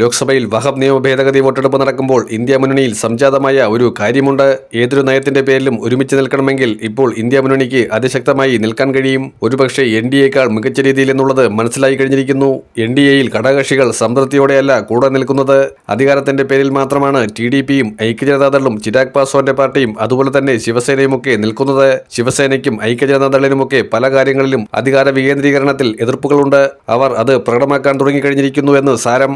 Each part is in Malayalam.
ലോക്സഭയിൽ വഹബ് നിയമ ഭേദഗതി വോട്ടെടുപ്പ് നടക്കുമ്പോൾ ഇന്ത്യ മുന്നണിയിൽ സംജാതമായ ഒരു കാര്യമുണ്ട്. ഏതൊരു നയത്തിന്റെ പേരിലും ഒരുമിച്ച് നിൽക്കണമെങ്കിൽ ഇപ്പോൾ ഇന്ത്യ മുന്നണിക്ക് അതിശക്തമായി നിൽക്കാൻ കഴിയും. ഒരുപക്ഷെ എൻ ഡി എക്കാൾ മികച്ച രീതിയിൽ എന്നുള്ളത് മനസ്സിലായി കഴിഞ്ഞിരിക്കുന്നു. എൻ ഡി എയിൽ ഘടകകക്ഷികൾ സംതൃപ്തിയോടെയല്ല കൂടെ നിൽക്കുന്നത്. അധികാരത്തിന്റെ പേരിൽ മാത്രമാണ് ടി ഡി പിയും ഐക്യജനതാദളും ചിരാഗ് പാസ്വാന്റെ പാർട്ടിയും അതുപോലെ തന്നെ ശിവസേനയുമൊക്കെ നിൽക്കുന്നത്. ശിവസേനയ്ക്കും ഐക്യജനതാദളിനുമൊക്കെ പല കാര്യങ്ങളിലും അധികാര വികേന്ദ്രീകരണത്തിൽ എതിർപ്പുകളുണ്ട്. അവർ അത് പ്രകടമാക്കാൻ തുടങ്ങിക്കഴിഞ്ഞിരിക്കുന്നു എന്ന് സാരം.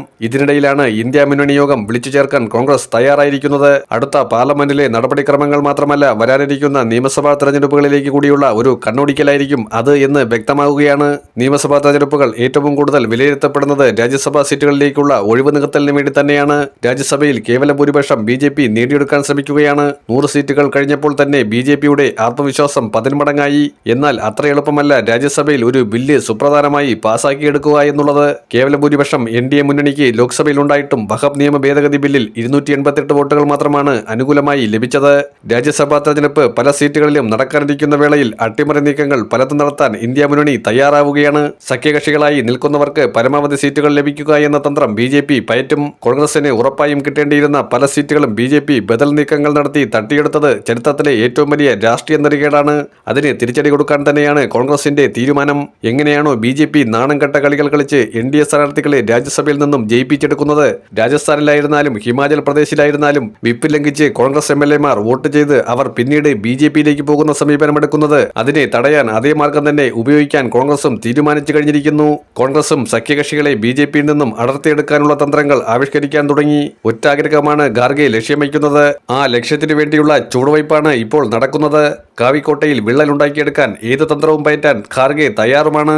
ഇതിനിടയിലാണ് ഇന്ത്യ മുന്നണി യോഗം വിളിച്ചു ചേർക്കാൻ കോൺഗ്രസ് തയ്യാറായിരിക്കുന്നത്. അടുത്ത പാർലമെന്റിലെ നടപടിക്രമങ്ങൾ മാത്രമല്ല വരാനിരിക്കുന്ന നിയമസഭാ തെരഞ്ഞെടുപ്പുകളിലേക്ക് കൂടിയുള്ള ഒരു കണ്ണോടിക്കലായിരിക്കും അത് എന്ന് വ്യക്തമാകുകയാണ് നിയമസഭാ തെരഞ്ഞെടുപ്പുകൾ ഏറ്റവും കൂടുതൽ വിലയിരുത്തപ്പെടുന്നത് രാജ്യസഭാ സീറ്റുകളിലേക്കുള്ള ഒഴിവ് നികത്തലിന് വേണ്ടി തന്നെയാണ്. രാജ്യസഭയിൽ കേവല ഭൂരിപക്ഷം ബി ജെ പി നേടിയെടുക്കാൻ ശ്രമിക്കുകയാണ്. നൂറ് സീറ്റുകൾ കഴിഞ്ഞപ്പോൾ തന്നെ ബി ജെ പിയുടെ ആത്മവിശ്വാസം പതിന്മടങ്ങായി. എന്നാൽ അത്ര എളുപ്പമല്ല രാജ്യസഭയിൽ ഒരു ബില്ല് സുപ്രധാനമായി പാസാക്കിയെടുക്കുക എന്നുള്ളത്. കേവല ഭൂരിപക്ഷം എൻ ഡി എ മുന്നണിക്ക് ലോക്സഭയിൽ ഉണ്ടായിട്ടും വഹബ് നിയമ ഭേദഗതി ബില്ലിൽ ഇരുന്നൂറ്റി എൺപത്തെട്ട് വോട്ടുകൾ മാത്രമാണ് അനുകൂലമായി ലഭിച്ചത്. രാജ്യസഭാ തെരഞ്ഞെടുപ്പ് പല സീറ്റുകളിലും നടക്കാനിരിക്കുന്ന വേളയിൽ അട്ടിമറി നീക്കങ്ങൾ പലതും നടത്താൻ ഇന്ത്യ മുന്നണി തയ്യാറാവുകയാണ്. സഖ്യകക്ഷികളായി നിൽക്കുന്നവർക്ക് പരമാവധി സീറ്റുകൾ ലഭിക്കുക എന്ന തന്ത്രം ബി ജെ പി പയറ്റും. കോൺഗ്രസിന് ഉറപ്പായും കിട്ടേണ്ടിയിരുന്ന പല സീറ്റുകളും ബി ജെ പി ബദൽ നീക്കങ്ങൾ നടത്തി തട്ടിയെടുത്തത് ചരിത്രത്തിലെ ഏറ്റവും വലിയ രാഷ്ട്രീയ നെറികേടാണ്. അതിന് തിരിച്ചടി കൊടുക്കാൻ തന്നെയാണ് കോൺഗ്രസിന്റെ തീരുമാനം. എങ്ങനെയാണോ ബി ജെ പി നാണം കെട്ട കളികൾ കളിച്ച് എൻ ഡി എ സ്ഥാനാർത്ഥികളെ രാജ്യസഭയിൽ നിന്നും ജയിപ്പിച്ചെടുക്കുന്നത് രാജസ്ഥാനിലായിരുന്നാലും ഹിമാചൽ പ്രദേശിലായിരുന്നാലും വിപ്പ് ലംഘിച്ച് കോൺഗ്രസ് എം എൽ എമാർ വോട്ട് ചെയ്ത് അവർ പിന്നീട് ബി ജെ പിയിലേക്ക് പോകുന്ന സമീപനമെടുക്കുന്നത് അതിനെ തടയാൻ അതേ മാർഗം തന്നെ ഉപയോഗിക്കാൻ കോൺഗ്രസും തീരുമാനിച്ചു കഴിഞ്ഞിരിക്കുന്നു. കോൺഗ്രസും സഖ്യകക്ഷികളെ ബി ജെ പിയിൽ നിന്നും അടർത്തിയെടുക്കാനുള്ള തന്ത്രങ്ങൾ ആവിഷ്കരിക്കാൻ തുടങ്ങി. ഒറ്റാഗ്രഹമാണ് ഖാർഗെ ലക്ഷ്യം വയ്ക്കുന്നത് ആ ലക്ഷ്യത്തിനു വേണ്ടിയുള്ള ചുവടുവയ്പ്പാണ് ഇപ്പോൾ നടക്കുന്നത്. കാവിക്കോട്ടയിൽ വിള്ളലുണ്ടാക്കിയെടുക്കാൻ ഏത് തന്ത്രവും പയറ്റാൻ ഖാർഗെ തയ്യാറുമാണ്.